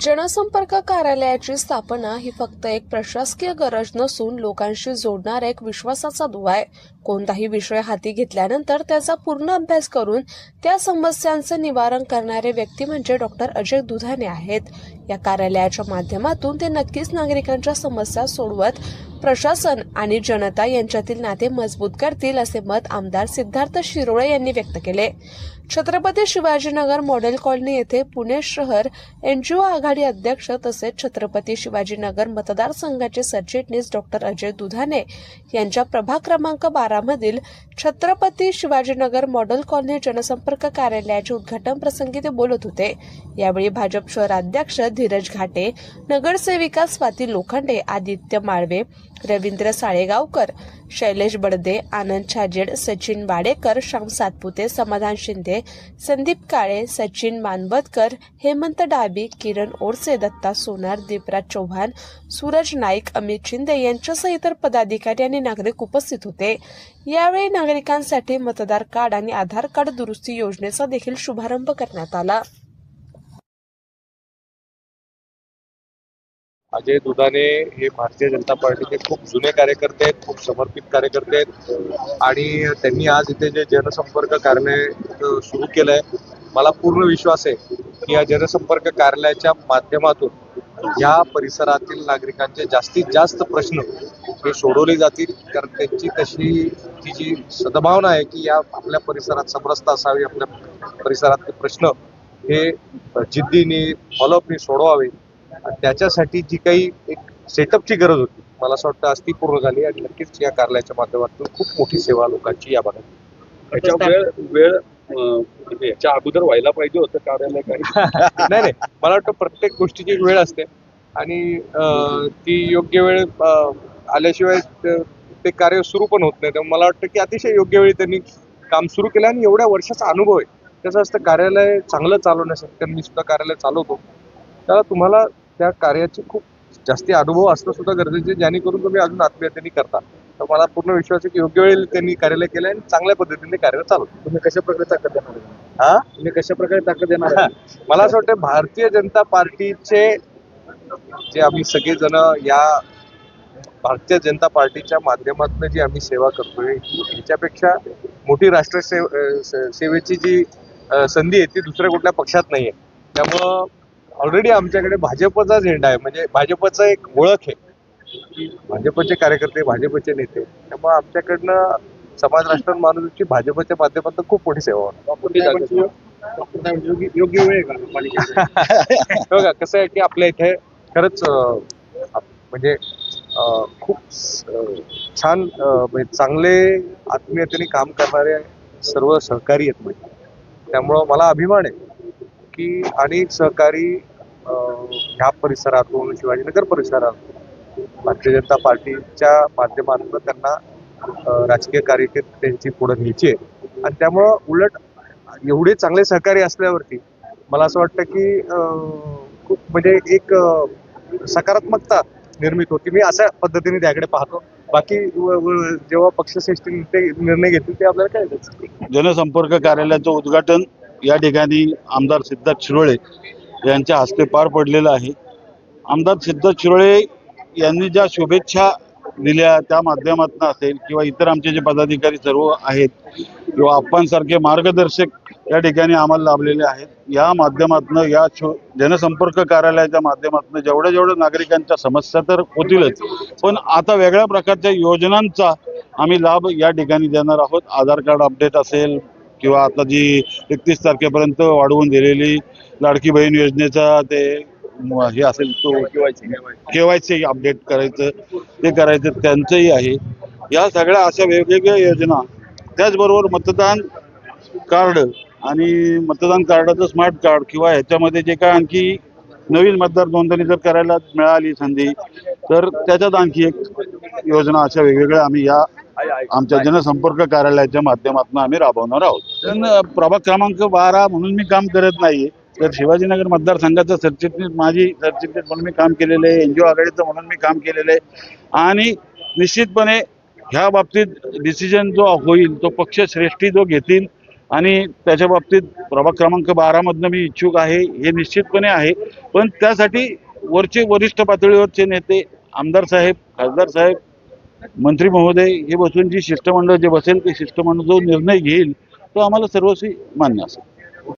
जनसंपर्क कार्यालयाची स्थापना ही फक्त एक प्रशासकीय गरज नसून लोकांशी जोडणारा एक विश्वासाचा दुवा आहे. कोणताही विषय हाती घेतल्यानंतर त्याचा पूर्ण अभ्यास करून त्या समस्यांचे निवारण करणारे व्यक्ती म्हणजे डॉक्टर अजय दुधाने आहेत. या कार्यालयाच्या माध्यमातून ते नक्कीच नागरिकांच्या समस्या सोडवत प्रशासन आणि जनता यांच्यातील नाते मजबूत करतील असे मत आमदार सिद्धार्थ शिरोळे यांनी व्यक्त केले. छत्रपती शिवाजीनगर मॉडेल कॉलनी येथे पुणे शहर एनजीओ आघाडी अध्यक्ष तसेच छत्रपती शिवाजीनगर मतदारसंघाचे सरचिटणीस डॉक्टर अजय दुधाने यांच्या प्रभाग क्रमांक बारामधील छत्रपती शिवाजीनगर मॉडेल कॉलनी जनसंपर्क कार्यालयाचे उद्घाटन प्रसंगी ते बोलत होते. यावेळी भाजप शहराध्यक्ष धीरज घाटे नगरसेविका स्वाती लोखंडे आदित्य माळवे रवींद्र साळेगावकर शैलेश बडदे आनंद छाजेड सचिन वाडेकर श्याम सातपुते समाधान शिंदे संदीप काळे सचिन मानवतकर हेमंत डाबी किरण ओरसे दत्ता सोनार दीपराज चौहान सूरज नाईक अमित शिंदे यांच्यासह इतर पदाधिकारी आणि नागरिक उपस्थित होते. यावेळी नागरिकांसाठी मतदार कार्ड आणि आधार कार्ड दुरुस्ती योजनेचा देखील शुभारंभ करण्यात आला. अजय दुधाने हे भारतीय जनता पार्टीचे खूप जुने कार्यकर्ते आहेत खूप समर्पित कार्यकर्ते आहेत. आणि त्यांनी आज इथे जे जनसंपर्क कार्यालय सुरू केलं आहे मला पूर्ण विश्वास आहे की या जनसंपर्क कार्यालयाच्या माध्यमातून या परिसरातील नागरिकांचे जास्तीत जास्त प्रश्न हे सोडवले जातील. कारण त्यांची तशी ती जी सद्भावना आहे की या आपल्या परिसरात समरसता असावी आपल्या परिसरातले प्रश्न हे जिद्दीने फॉलोअपने सोडवावे त्याच्यासाठी जी काही एक सेटअपची गरज होती मला असं वाटतं आज ती पूर्ण झाली आणि नक्कीच या कार्यालयाच्या माध्यमातून खूप मोठी सेवा लोकांची या भागात. याच्या वेळ म्हणजे याच्या अगोदर व्हायला पाहिजे होतं कार्यालय काही. नाही नाही. मला वाटतं प्रत्येक गोष्टीची एक वेळ असते आणि अं, ती योग्य वेळ आल्याशिवाय त- ते कार्य सुरू पण होत नाही. त्यामुळे मला वाटतं की अतिशय योग्य वेळी त्यांनी काम सुरू केलं आणि एवढ्या वर्षाचा अनुभव आहे. त्याचं असतं कार्यालय चांगलं चालवण्यासाठी कारण मी सुद्धा कार्यालय चालवतो. त्याला तुम्हाला त्या कार्याची खूप जास्ती अनुभव असणं सुद्धा गरजेचं जेणेकरून तुम्ही अजून आत्मीयतेने करता तर मला पूर्ण विश्वास आहे की योग्य वेळी त्यांनी कार्यालय केलं आणि चांगल्या पद्धतीने कार्य चालवतो तुम्ही कशा प्रकारे ताकद देणार? हा तुम्ही कशा प्रकारे ताकद देणार? मला असं वाटतं भारतीय जनता पार्टीचे जे आम्ही सगळेजण या भारतीय जनता पार्टीच्या माध्यमातून जी आम्ही सेवा करतोय ह्याच्यापेक्षा मोठी राष्ट्र सेवेची जी संधी आहे ती दुसऱ्या कुठल्या पक्षात नाहीये त्यामुळं ऑलरेडी आमच्याकडे भाजपचा झेंडा आहे. म्हणजे भाजपचं एक ओळख आहे. भाजपचे कार्यकर्ते भाजपचे नेते. त्यामुळे आमच्याकडनं समाज राष्ट्र माणूसची भाजपच्या माध्यमातून खूप मोठी सेवा साहेब, योग्य वेळ का? बघा कसं आहे की आपल्या इथे खरंच म्हणजे खूप छान म्हणजे चांगले आत्मीयतेने काम करणारे सर्व सहकारी आहेत म्हणजे. त्यामुळं मला अभिमान आहे. की अनेक सहकारी ह्या परिसरातून शिवाजीनगर परिसरातून भारतीय जनता पार्टीच्या माध्यमातून त्यांना राजकीय कार्य त्यांची पुढे घ्यायची आहे. आणि त्यामुळं उलट एवढे चांगले सहकारी असल्यावरती मला असं वाटतं की खूप म्हणजे एक सकारात्मकता निर्मित होती. मी अशा पद्धतीने त्याकडे पाहतो. बाकी जेव्हा पक्षश्रेष्ठी ते निर्णय घेतील ते आपल्याला काय जनसंपर्क कार्यालयाचं उद्घाटन या ठिकाणी आमदार सिद्धार्थ शिरोळे यांच्या हस्ते पार पडलेलं आहे. आमदार सिद्धार्थ शिरोळे यांनी ज्या शुभेच्छा दिल्या त्या माध्यमातून असेल किंवा इतर आमचे जे पदाधिकारी सर्व आहेत किंवा आपणसारखे मार्गदर्शक या ठिकाणी आम्हाला लाभलेले आहेत. या माध्यमातून या शो जनसंपर्क कार्यालयाच्या माध्यमातून जेवढ्या जेवढ्या नागरिकांच्या समस्या तर होतीलच पण आता वेगळ्या प्रकारच्या योजनांचा आम्ही लाभ या ठिकाणी देणार आहोत. आधार कार्ड अपडेट असेल किंवा आता जी एकतीस तारखेपर्यंत वाढवून दिलेली लाडकी बहीण योजनेचा ते हे असेल तो केवायसी. अपडेट करायचं ते करायचं त्यांचंही आहे. या सगळ्या अशा वेगवेगळ्या योजना त्याचबरोबर मतदान कार्ड आणि मतदान कार्डाचं स्मार्ट कार्ड किंवा ह्याच्यामध्ये जे काय आणखी नवीन मतदार नोंदणी जर करायला मिळाली संधी तर त्याच्यात आणखी एक योजना अशा वेगवेगळ्या आम्ही या आमच्या जनसंपर्क कार्यालयाच्या माध्यमातून आम्ही राबवणार आहोत. पण प्रभाग क्रमांक बारा म्हणून मी काम करत नाहीये. तर शिवाजीनगर मतदारसंघाचा सरचिटणीस माझी सरचिटणीस म्हणून मी काम केलेलं आहे. एनजीओ आघाडीचं म्हणून मी काम केलेलं आहे. आणि निश्चितपणे ह्या बाबतीत डिसिजन जो होईल तो पक्षश्रेष्ठी जो घेतील आणि त्याच्या बाबतीत प्रभाग क्रमांक बारामधनं मी इच्छुक आहे हे निश्चितपणे आहे. पण त्यासाठी वरचे वरिष्ठ पातळीवरचे नेते आमदार साहेब खासदार साहेब मंत्री महोदय हे बसून जी शिष्टमंडळ जे बसेल ते शिष्टमंडळ जो निर्णय घेईल तो आम्हाला सर्वस्वी मान्य असेल.